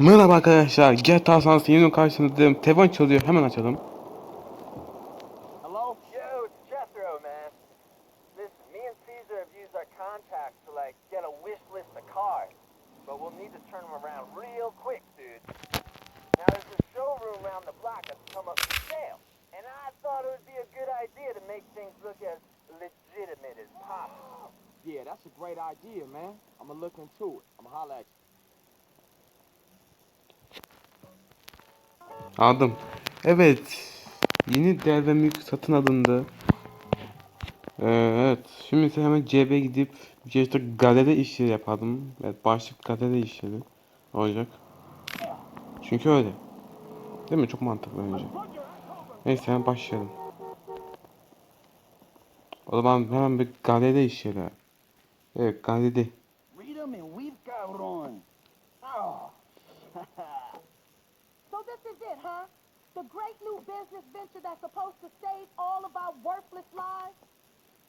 Merhaba arkadaşlar, GTA San Antonio karşınızdayım. Telefon çalıyor, hemen açalım. Hello? Yo, it's Jethro, man. Listen, me and Caesar have used our contacts to, like, get a wish list of cars. But we'll need to turn them around real quick, dude. Now, there's a showroom around the block that's come up for sale. And I thought it would be a good idea to make things look as legitimate as possible. Yeah, that's a great idea, man. I'm gonna look into it. I'm gonna holler at you. Aldım. Evet, yeni değer ve mülk satın alındı. Ee, evet, şimdi ise hemen CB gidip işte galeri işleri yapalım. Evet, başlık galeri işleri olacak. Çünkü öyle. Değil mi? Çok mantıklı önce. Neyse hemen başlayalım. O zaman hemen bir galeri işleri. Evet, galeri. Is it, huh? The great new business venture that's supposed to save all of our worthless lives?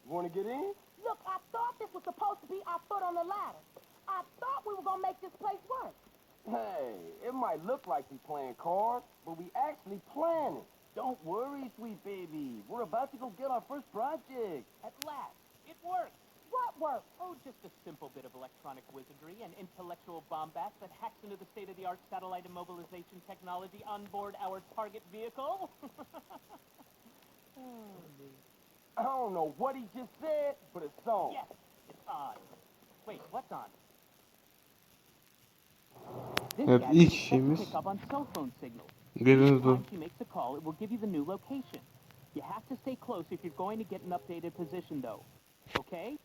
You wanna get in? Look, I thought this was supposed to be our foot on the ladder. I thought we were gonna make this place work. Hey, it might look like we playing cards, but we actually planning. Don't worry, sweet baby. We're about to go get our first project. At last, it worked. What work? Oh, just a simple bit of electronic wizardry and intellectual bombast that hacks into the state-of-the-art satellite immobilization technology on board our target vehicle. I don't know what he just said, but it's on. yes, it's on. Wait, what's on? This Evet, gadget ilk is set to pick up on cell phone signals. görüyorsunuz time she makes a call, it will give you the new location. You have to stay close if you're going to get an updated position, though. Okay?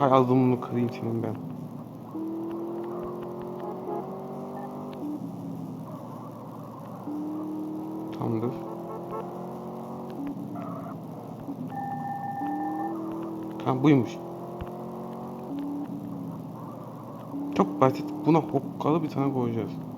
Hay, ağzımını kırayım senin ben. Tamamdır. Tamam buymuş. Çok basit. Buna hokkalı bir tane koyacağız.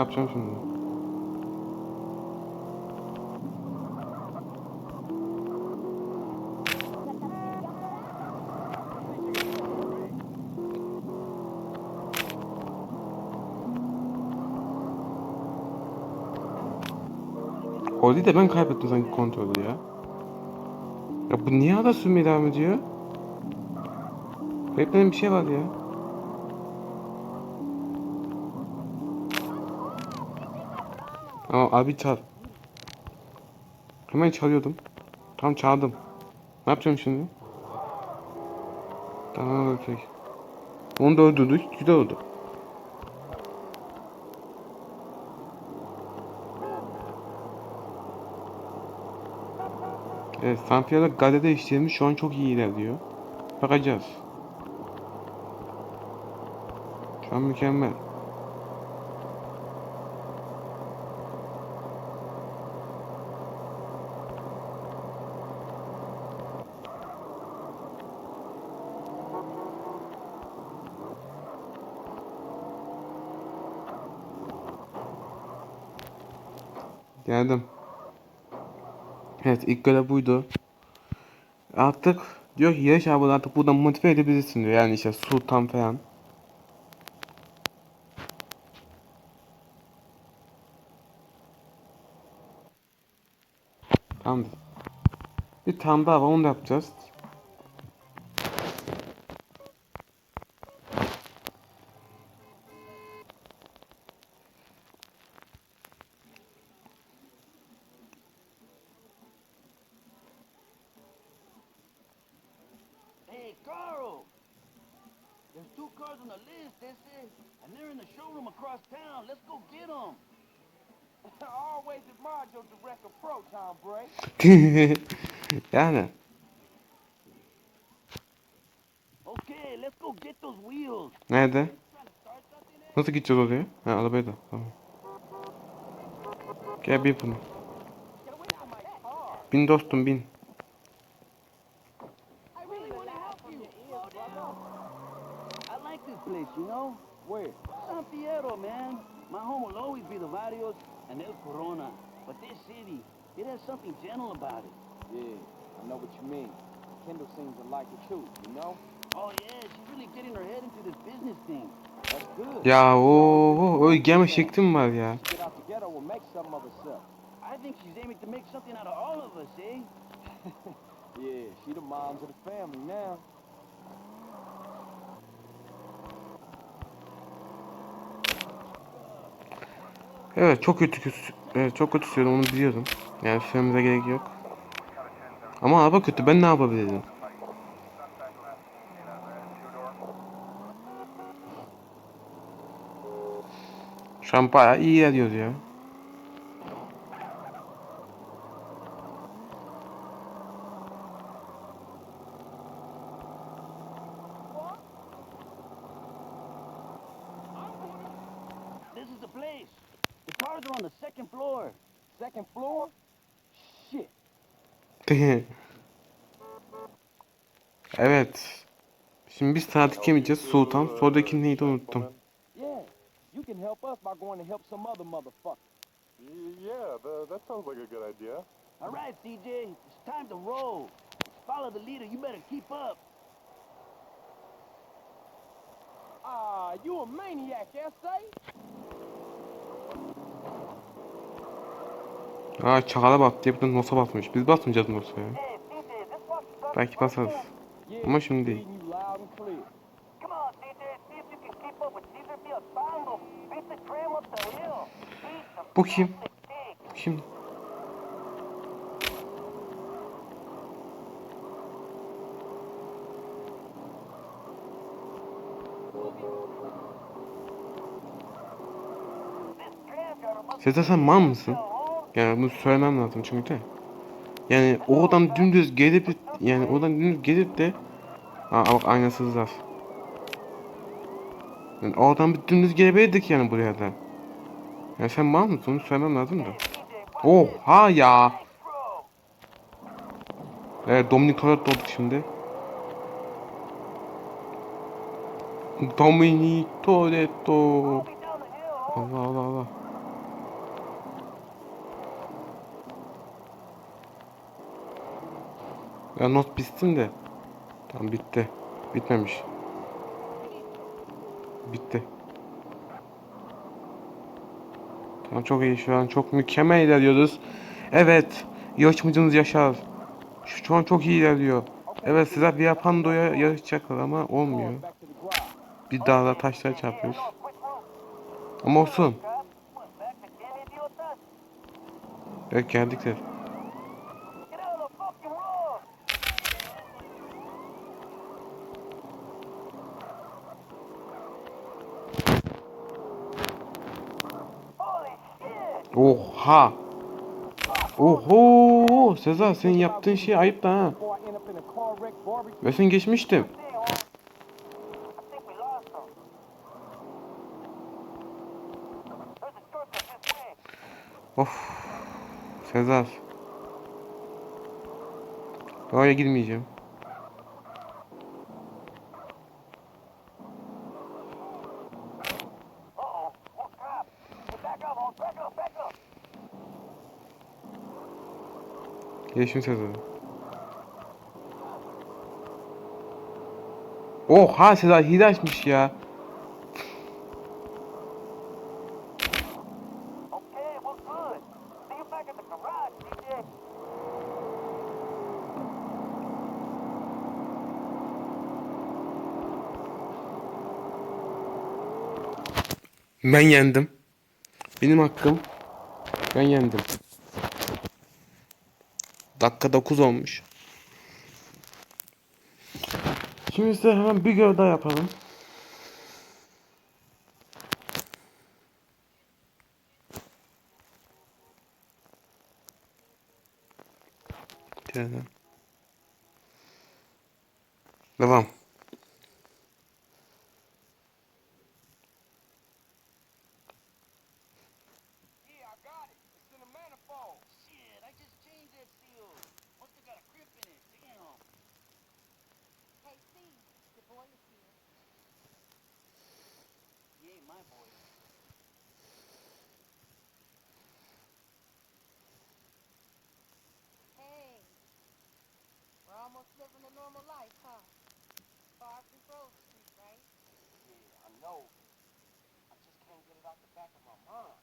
Çarpacağım şimdi. Orayı da ben kaybettim sanki kontrolü ya. Ya bu niye hala sürmeye devam ediyor? Beklenen bir şey var ya. Ama abi çal. Hemen çalıyordum. Tam çaldım. Ne yapacağım şimdi? Tamam okey. Onu da öldürdük. Güzel oldu. Evet, Santiago Galer'de işlerimiz şu an çok iyi ilerliyor. Bakacağız. Şu an mükemmel. Geldim. Evet ilk görev buydu. Artık diyor ki yarış arabaları artık buradan motive edebilirsin diyor. Yani işte Sultan falan. Tamam. Bir tane daha var onu da yapacağız. yani Hey, let's go get those wheels. Nerede? Nasıl gideceğiz oraya? Ha arabaya da. Tamam. Gel bin bunu. Bin dostum bin. You know? Where? San Fierro, man. My home will always be the Barrios and El Corona. But this city, it has something gentle about it. Yeah, I know what you mean. Kendall seems to like it too, you know? Oh, yeah, she's really getting her head into this business thing. That's good. Ya o öyle gelme şeklim var ya. She get out together, we'll make something of herself. I think she's aiming to make something out of all of us, eh? Yeah, she the moms of the family now. Evet çok kötü. Evet çok kötü sürüyorum onu biliyorum. Yani sürmemize gerek yok. Ama araba kötü ben ne yapabilirim? Şu an bayağı iyi ilerliyoruz ya. Place. Cars are on the second floor. Second floor? Shit. evet. Şimdi biz saat yemeyeceğiz. Sultan. Sonraki neydi unuttum. Yeah, you can help us by going to help some other motherfucker. Yeah, tha- that sounds like a good idea. All right, CJ, it's time to roll. Follow the leader. You better keep up. Ah, you a maniac, S.A.? Aa çakala bak diye bir de nosa basmış. Biz basmayacağız fucking sucks. Belki basarız. Ama şimdi değil. Bu kim? Kim? Sezer sen mal mısın? Yani bunu söylemem lazım çünkü de. Yani oradan dümdüz gelip yani oradan dümdüz gelip de Aa bak aynasızlar. Yani oradan bir dümdüz gelebilirdik yani buraya da. Yani sen mal mısın? Onu söylemem lazım da. Oha ya. Evet Dominic Toretto olduk şimdi. Dominic Toretto. Allah Allah Allah. Ya not bitsin de. Tamam bitti. Bitmemiş. Bitti. Tamam çok iyi şu an çok mükemmel ilerliyoruz. Evet. Yarışmacımız Yaşar. Şu, şu an çok iyi ilerliyor. Evet Sezer bir Pando'ya yarışacaklar ama olmuyor. Bir dağda taşlara çarpıyoruz. Ama olsun. Evet geldikler. Get out of the fucking road. Holy shit! Oha. Oho. Sezer senin yaptığın şey ayıp da ha. Ve sen geçmiştim. Hey, Holmes. I think we lost him. There's a shortcut this way. Of. Sezer. Oraya girmeyeceğim. Uh-oh. Oh, crap. Hey, back up, Holmes. Back up, back up. Geçim Sezer. Oha Sezer hile açmış ya. Ben yendim. Benim hakkım. Ben yendim. Dakika 9 olmuş. Şimdi size hemen bir görev daha yapalım. Devam. My boys. Hey, we're almost living a normal life, huh? Far from Grove Street, right? Yeah, I know. I just can't get it out the back of my mind.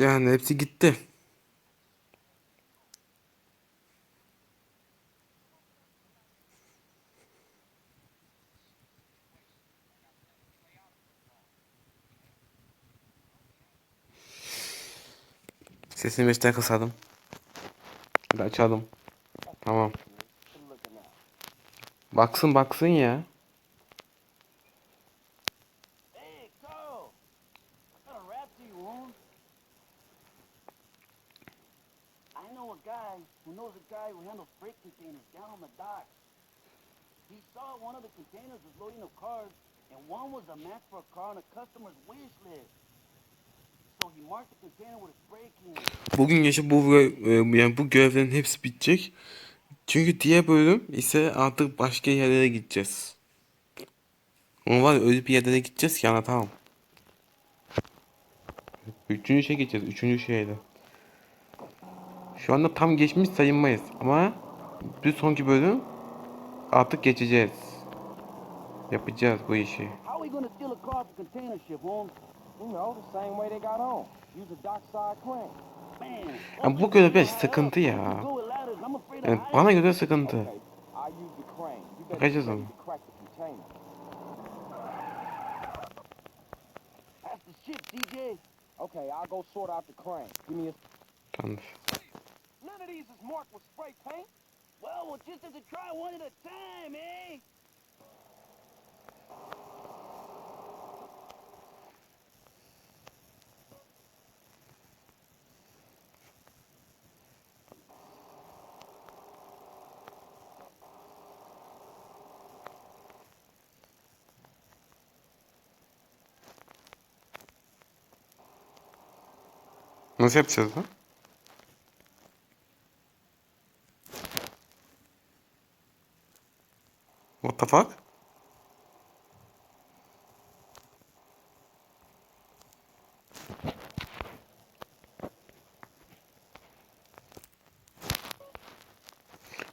Yani hepsi gitti. Sesini 5'ten kısalım. Hadi açalım. Tamam. Baksın baksın ya. One of the containers was loading of cars, and one was a match for a car on a customer's wish list. Bugün gece bu e, yani bu görevlerin hepsi bitecek. Çünkü diğer bölüm ise artık başka yerlere gideceğiz. Ama var ya öyle bir yerlere gideceğiz ki anlatamam. Üçüncü şey geçeceğiz. Üçüncü şeyde. Şu anda tam geçmiş sayılmayız. Ama bir sonraki bölüm artık geçeceğiz. Yapacağız bu işi. How are we gonna steal a car from container ship, Holmes? You know, the same way they got on. Use a dockside crane. Man, Ya bu görev biraz sıkıntı ya. Yani bana göre sıkıntı. Bakacağız ama. Tamamdır. None of these is marked with spray paint. Well, we'll just have to try one at a time, eh? Nasıl yapacağız lan? What the fuck?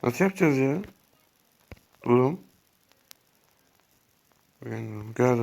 Nasıl yapacağız ya? Durum. Bilmiyorum. Gel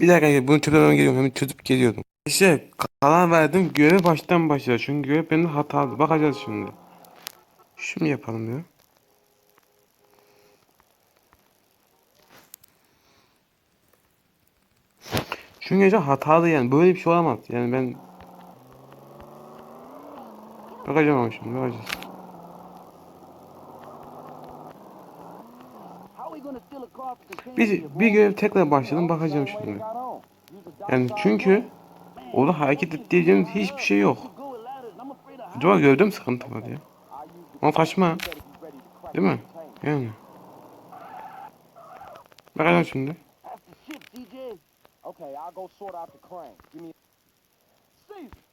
Bir dakika bunu çözmem geliyorum. Hemen çözüp geliyordum. İşte karar verdim. Görev baştan başlar. Çünkü görev benim hatalı. Bakacağız şimdi. Şimdi yapalım ya. Çünkü gece hatalı yani. Böyle bir şey olamaz. Yani ben... Bakacağım ama şimdi. Bakacağız. How are we gonna steal a car from container Bir, bir görev tekrar başladım. Bakacağım şimdi. Yani çünkü orada hareket ettiğimiz hiçbir şey yok. Acaba gövde mi sıkıntı var ya? Ama saçma. Değil mi? Yani. Bakacağım şimdi. Okay, I'll go sort out the crane. Give me Caesar.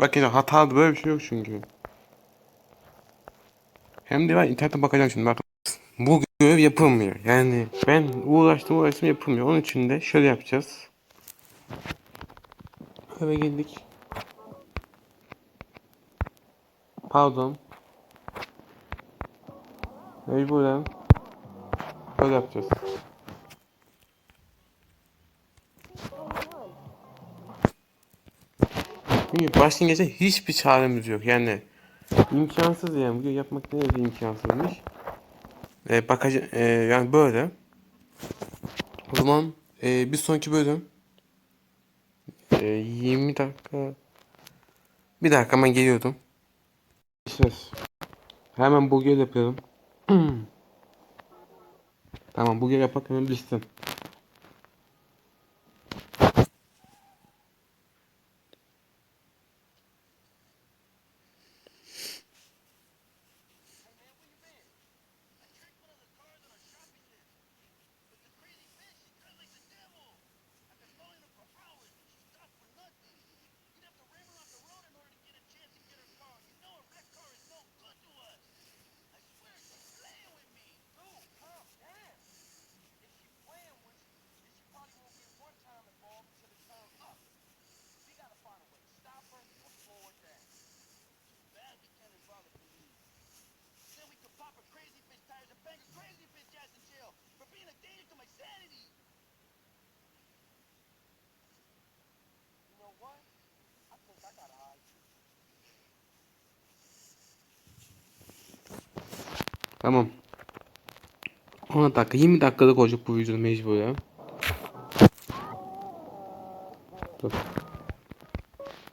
Bak yine hatalı böyle bir şey yok çünkü. Hem de ben internete bakacağım şimdi bak. Bu görev yapılmıyor. Yani ben uğraştım uğraştım yapılmıyor. Onun için de şöyle yapacağız. Eve geldik. Pardon. Mecburen. Böyle yapacağız. Çünkü başlangıçta hiçbir çaremiz yok. Yani İmkansız yani video yapmak nerede imkansızmış. E, bakacağım e, yani böyle. O zaman e, bir sonraki bölüm e, 20 dakika bir dakika ben geliyordum. Ses. Hemen burger yapıyorum. tamam burger yapak hemen bilsin. Then we could pop a crazy bitch tires and bang a crazy bitch ass in jail for being a danger to my sanity. You know what? I think I got an idea. Tamam. 10 dakika 20 dakikalık olacak bu video mecbur ya. Dur.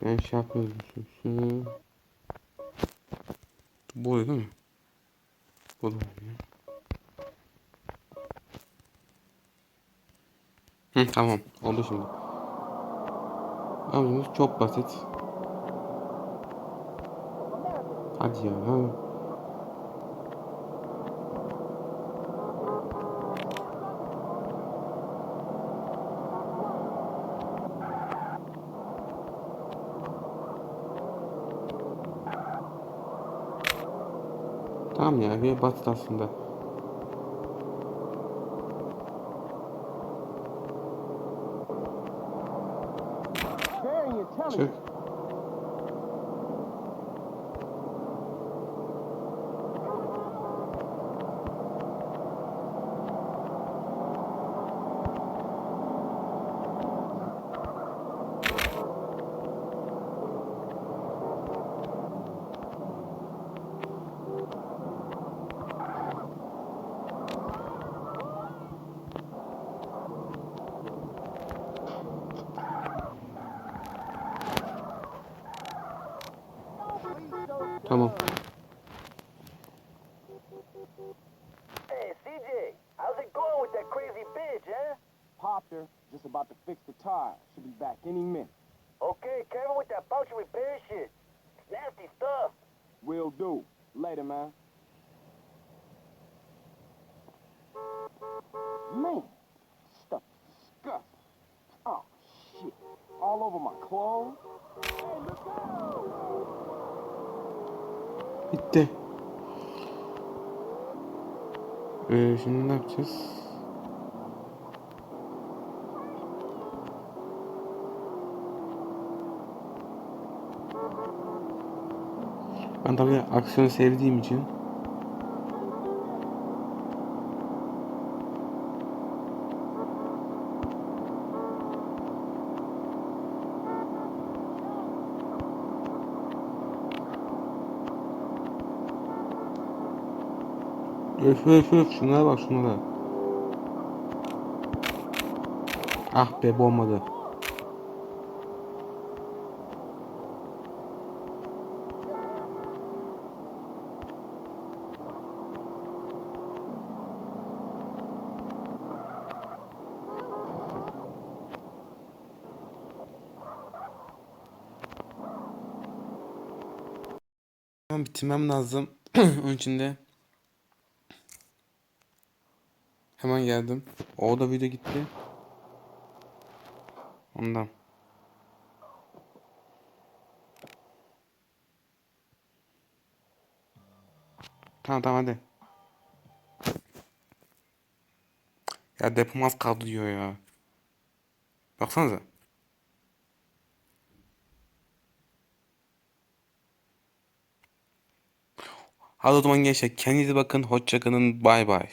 Ben şey Şunu. Bu oluyor değil mi? Bu da oluyor. Hı, tamam. Oldu şimdi. Amacımız çok basit. Hadi ya. Ha. Tamam ya bir basit aslında. Function repair shit. It's nasty stuff. Will do. Later, man. Man, stuff is disgusting. Oh, shit. All over my clothes. Hey, Bitti. Ee, şimdi ne yapacağız? Ben tabii aksiyonu sevdiğim için. Öf öf öf. Şunlara bak şunlara. Ah be bu Tamam bitirmem lazım. Onun için de hemen geldim. O da video gitti. Ondan. Tamam tamam hadi. Ya depom az kaldı diyor ya. Baksanıza. Hadi o zaman gençler kendinize bakın. Hoşça kalın. Bay bay.